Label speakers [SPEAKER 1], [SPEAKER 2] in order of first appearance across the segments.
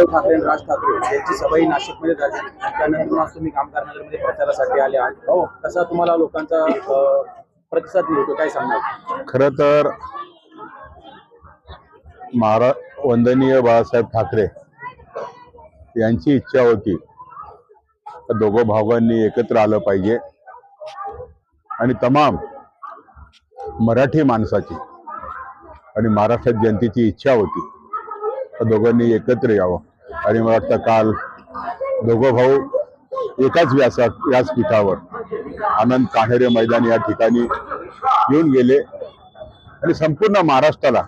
[SPEAKER 1] उद्धव ठाकरे आणि राज ठाकरे यांची सभाही नाशिकमध्ये झाली. त्यानंतर आज तुम्ही कामगारनगरमध्ये प्रचारासाठी आले आहात. हो कसा तुम्हाला लोकांचा प्रतिसाद मिळतो? काय सांगणार
[SPEAKER 2] खर तर महारा वंदनीय बाळासाहेब ठाकरे यांची इच्छा होती दोघं भावांनी एकत्र आलं पाहिजे आणि तमाम मराठी माणसाची आणि महाराष्ट्रात जनतेची इच्छा होती दोघांनी एकत्र यावं. आणि मला वाटतं काल दोघं भाऊ एकाच व्यासा व्यासपीठावर आनंद कान्हेरे मैदान या ठिकाणी येऊन गेले. आणि संपूर्ण महाराष्ट्राला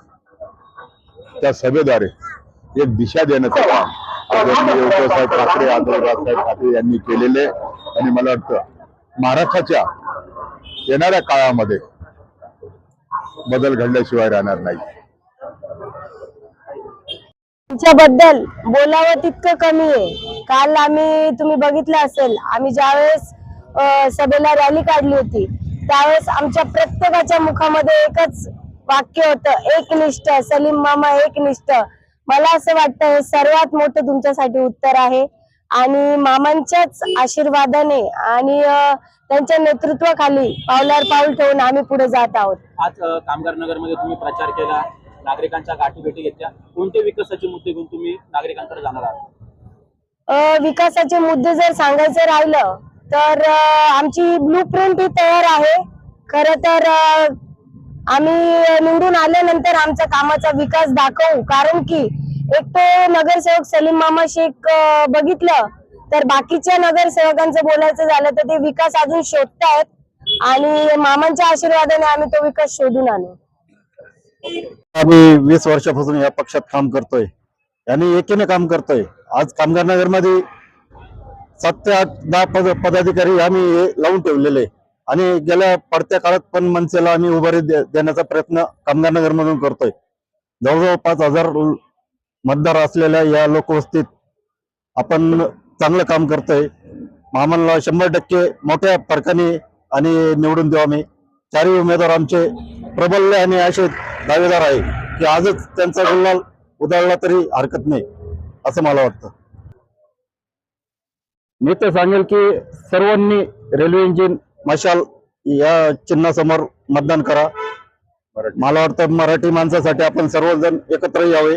[SPEAKER 2] त्या सभेद्वारे एक दिशा देण्याचं काम आदरणीय उद्धवसाहेब ठाकरे आदरणीय ठाकरे यांनी केलेले. आणि मला वाटतं महाराष्ट्राच्या येणाऱ्या काळामध्ये बदल घडल्याशिवाय राहणार नाही.
[SPEAKER 3] त्यांच्याबद्दल बोलावं तितकं कमी आहे. काल आम्ही तुम्ही बघितलं असेल आम्ही ज्यावेळेस सभेला रॅली काढली होती त्यावेळेस आमच्या प्रत्येकाच्या मुखामध्ये एकच वाक्य होतं एकनिष्ठ सलीम मामा एकनिष्ठ. मला असं वाटतं हे सर्वात मोठं तुमच्यासाठी उत्तर आहे. आणि मामांच्याच आशीर्वादाने आणि त्यांच्या नेतृत्वाखाली पावलावर पाऊल ठेवून आम्ही पुढे जात आहोत.
[SPEAKER 1] आज कामगार नगरमध्ये तुम्ही प्रचार केला. नागरिकांच्या गाठी भेटी घेतल्या. कोणते विकासाचे मुद्दे घेऊन तुम्ही नागरिकांकडे जाणार आहात?
[SPEAKER 3] विकासाचे मुद्दे जर सांगायचं राहिलं तर आमची ब्लू प्रिंट ही तयार आहे. खर तर आम्ही निवडून आल्यानंतर आमचा कामाचा विकास दाखवू. कारण की एक तो नगरसेवक सलीम मामा शेख बघितलं तर बाकीच्या नगरसेवकांचं बोलायचं झालं तर ते विकास अजून शोधतायत. आणि मामांच्या आशीर्वादाने आम्ही तो विकास शोधून आणू.
[SPEAKER 4] आम्ही वीस वर्षापासून या पक्षात काम करतोय. आणि एकीने काम करतोय. आज कामगार नगरमध्ये सात ते आठ दहा पद पदाधिकारी आम्ही हे लावून ठेवलेले. आणि गेल्या पडत्या काळात पण मनसेला आम्ही उभारी दे- देण्याचा प्रयत्न कामगार नगर मधून करतोय. जवळजवळ पाच हजार मतदार असलेल्या या लोकवस्तीत आपण चांगलं काम करतोय. आम्हाला शंभर टक्के मोठ्या फरकाने आणि निवडून देऊ आम्ही. चारही उमेदवार आमचे प्रबल्य आणि असे दावेदार आहे की आजच त्यांचा गुलाल उधळला तरी हरकत नाही असं मला वाटतं. मी तर सांगेल की सर्वांनी रेल्वे इंजिन मशाल या चिन्हासमोर मतदान करा. मला वाटतं मराठी माणसासाठी आपण सर्वजण एकत्र यावे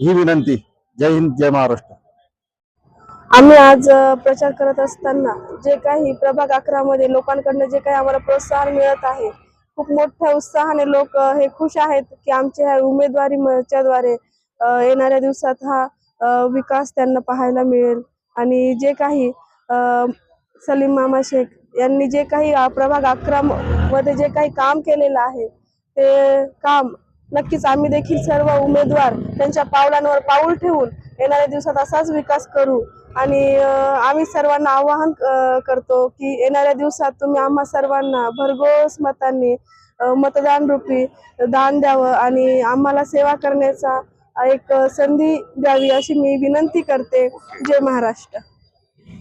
[SPEAKER 4] ही विनंती. जय हिंद जय महाराष्ट्र.
[SPEAKER 5] आम्ही आज प्रचार करत असताना जे काही प्रभाग अकरा मध्ये लोकांकडनं जे काही आम्हाला प्रोत्साहन मिळत आहे खूप मोठ्या उत्साहाने लोक हे खुश आहेत की आमच्या ह्या उमेदवारी द्वारे येणाऱ्या दिवसात हा विकास त्यांना पाहायला मिळेल. आणि जे काही सलीम मामा शेख यांनी जे काही प्रभाग अकरा मध्ये जे काही काम केलेलं आहे ते काम नक्कीच आम्ही देखील सर्व उमेदवार त्यांच्या पावलांवर पाऊल ठेवून येणाऱ्या दिवसात असाच विकास करू. आणि आम्ही सर्वांना आवाहन करतो की येणाऱ्या दिवसात तुम्ही आम्हा सर्वांना भरघोस मतांनी मतदान रूपी दान द्यावं आणि आम्हाला सेवा करण्याचा एक संधी द्यावी अशी मी विनंती करते. जय महाराष्ट्र.